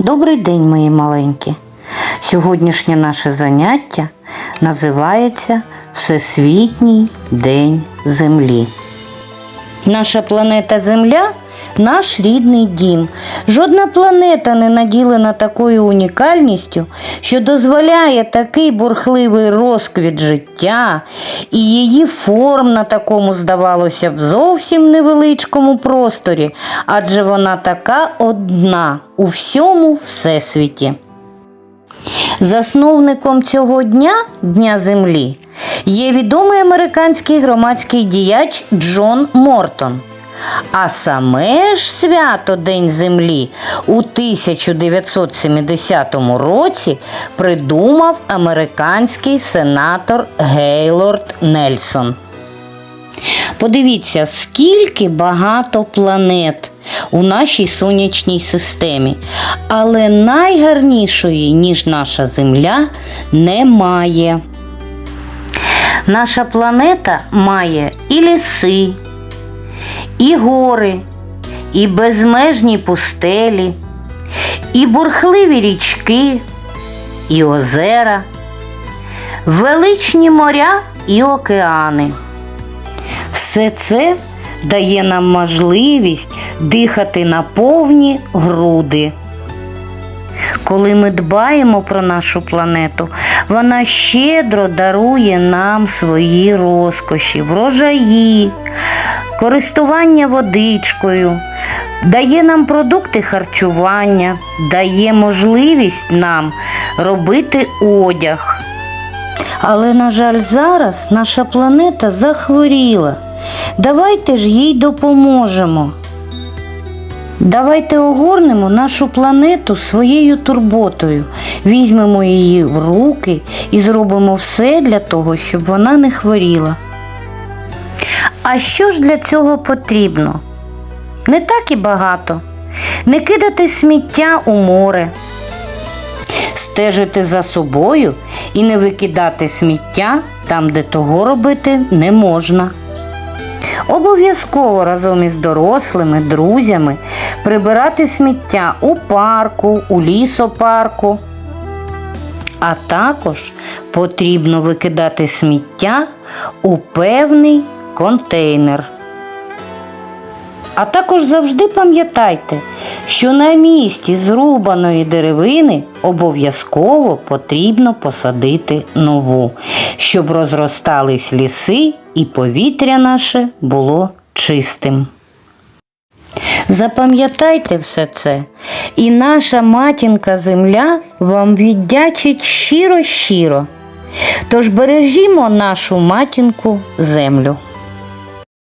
Добрий день, мої маленькі. Сьогоднішнє наше заняття називається Всесвітній день Землі. Наша планета Земля наш рідний дім. Жодна планета не наділена такою унікальністю, що дозволяє такий бурхливий розквіт життя і її форм на такому, здавалося б, зовсім невеличкому просторі, адже вона така одна у всьому всесвіті. Засновником цього дня, Дня Землі, є відомий американський громадський діяч Джон Мортон. А саме ж свято День Землі у 1970 році придумав американський сенатор Гейлорд Нельсон. Подивіться, скільки багато планет у нашій сонячній системі, але найгарнішої, ніж наша Земля, немає. Наша планета має і ліси, і гори, і безмежні пустелі, і бурхливі річки, і озера, величні моря і океани. Все це дає нам можливість дихати на повні груди. Коли ми дбаємо про нашу планету, вона щедро дарує нам свої розкоші, врожаї, користування водичкою, дає нам продукти харчування, дає можливість нам робити одяг. Але, на жаль, зараз наша планета захворіла. Давайте ж їй допоможемо. Давайте огорнемо нашу планету своєю турботою, візьмемо її в руки і зробимо все для того, щоб вона не хворіла. А що ж для цього потрібно? Не так і багато. Не кидати сміття у море, стежити за собою і не викидати сміття там, де того робити не можна. Обов'язково разом із дорослими, друзями прибирати сміття у парку, у лісопарку. А також потрібно викидати сміття у певний контейнер. А також завжди пам'ятайте, що на місці зрубаної деревини обов'язково потрібно посадити нову, щоб розростались ліси і повітря наше було чистим. Запам'ятайте все це, і наша матінка земля вам віддячить щиро-щиро. Тож бережімо нашу матінку землю.